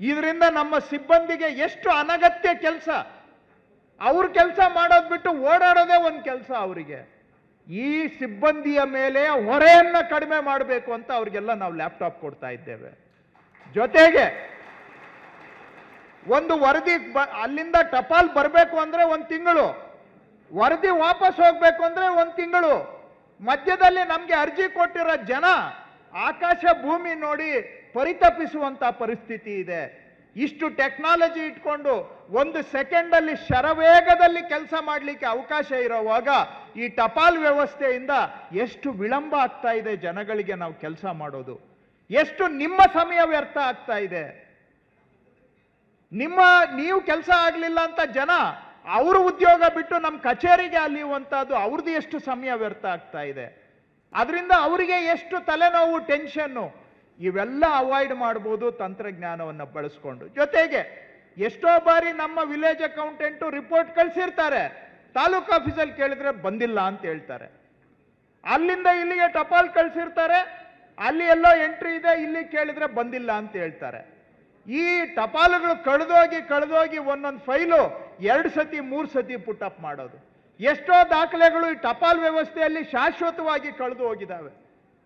ಇದರಿಂದ ನಮ್ಮ ಸಿಬ್ಬಂದಿಗೆ ಎಷ್ಟು ಅನಗತ್ಯ ಕೆಲಸ? ಅವ್ರ ಕೆಲಸ ಮಾಡೋದು ಬಿಟ್ಟು ಓಡಾಡೋದೇ ಒಂದು ಕೆಲಸ ಅವರಿಗೆ. ಈ ಸಿಬ್ಬಂದಿಯ ಮೇಲೆ ಹೊರೆಯನ್ನ ಕಡಿಮೆ ಮಾಡಬೇಕು ಅಂತ ಅವರಿಗೆಲ್ಲ ನಾವು ಲ್ಯಾಪ್ಟಾಪ್ ಕೊಡ್ತಾ ಇದ್ದೇವೆ. ಜೊತೆಗೆ ಒಂದು ವರದಿ ಬ- ಅಲ್ಲಿಂದ ಟಪಾಲ್ ಬರಬೇಕು ಅಂದ್ರೆ ಒಂದು ತಿಂಗಳು. ವರದಿ ವಾಪಸ್ ಹೋಗ್ಬೇಕು ಅಂದ್ರೆ ಒಂದು ತಿಂಗಳು. ಮಧ್ಯದಲ್ಲಿ ನಮಗೆ ಅರ್ಜಿ ಕೊಟ್ಟಿರೋ ಜನ ಆಕಾಶ ಭೂಮಿ ನೋಡಿ ಪರಿತಪಿಸುವಂತ ಪರಿಸ್ಥಿತಿ ಇದೆ. ಇಷ್ಟು ಟೆಕ್ನಾಲಜಿ ಇಟ್ಕೊಂಡು ಒಂದು ಸೆಕೆಂಡ್ ಅಲ್ಲಿ ಶರವೇಗದಲ್ಲಿ ಕೆಲಸ ಮಾಡಲಿಕ್ಕೆ ಅವಕಾಶ ಇರುವಾಗ ಈ ಟಪಾಲ್ ವ್ಯವಸ್ಥೆಯಿಂದ ಎಷ್ಟು ವಿಳಂಬ ಆಗ್ತಾ ಇದೆ ಜನಗಳಿಗೆ ನಾವು ಕೆಲಸ ಮಾಡೋದು. ಎಷ್ಟು ನಿಮ್ಮ ಸಮಯ ವ್ಯರ್ಥ ಆಗ್ತಾ ಇದೆ. ನಿಮ್ಮ ನೀವು ಕೆಲಸ ಆಗಲಿಲ್ಲ ಅಂತ ಜನ ಅವ್ರ ಉದ್ಯೋಗ ಬಿಟ್ಟು ನಮ್ಮ ಕಚೇರಿಗೆ ಅಲಿಯುವಂಥದ್ದು ಅವ್ರದ್ದು ಎಷ್ಟು ಸಮಯ ವ್ಯರ್ಥ ಆಗ್ತಾ ಇದೆ. ಅದರಿಂದ ಅವರಿಗೆ ಎಷ್ಟು ತಲೆನೋವು ಟೆನ್ಷನ್ನು ಇವೆಲ್ಲ ಅವಾಯ್ಡ್ ಮಾಡ್ಬೋದು ತಂತ್ರಜ್ಞಾನವನ್ನು ಬಳಸ್ಕೊಂಡು. ಜೊತೆಗೆ ಎಷ್ಟೋ ಬಾರಿ ನಮ್ಮ ವಿಲೇಜ್ ಅಕೌಂಟೆಂಟು ರಿಪೋರ್ಟ್ ಕಳಿಸಿರ್ತಾರೆ. ತಾಲೂಕು ಆಫೀಸಲ್ಲಿ ಕೇಳಿದ್ರೆ ಬಂದಿಲ್ಲ ಅಂತ ಹೇಳ್ತಾರೆ. ಅಲ್ಲಿಂದ ಇಲ್ಲಿಗೆ ಟಪಾಲ್ ಕಳಿಸಿರ್ತಾರೆ. ಅಲ್ಲಿ ಎಲ್ಲೋ ಎಂಟ್ರಿ ಇದೆ, ಇಲ್ಲಿ ಕೇಳಿದ್ರೆ ಬಂದಿಲ್ಲ ಅಂತ ಹೇಳ್ತಾರೆ. ಈ ಟಪಾಲುಗಳು ಕಳೆದೋಗಿ ಕಳೆದೋಗಿ ಒಂದೊಂದು ಫೈಲು ಎರಡು ಸತಿ, ಮೂರು ಸತಿ ಪುಟ್ಟಪ್ ಮಾಡೋದು. ಎಷ್ಟೋ ದಾಖಲೆಗಳು ಈ ಟಪಾಲ್ ವ್ಯವಸ್ಥೆಯಲ್ಲಿ ಶಾಶ್ವತವಾಗಿ ಕಳೆದು ಹೋಗಿದ್ದಾವೆ.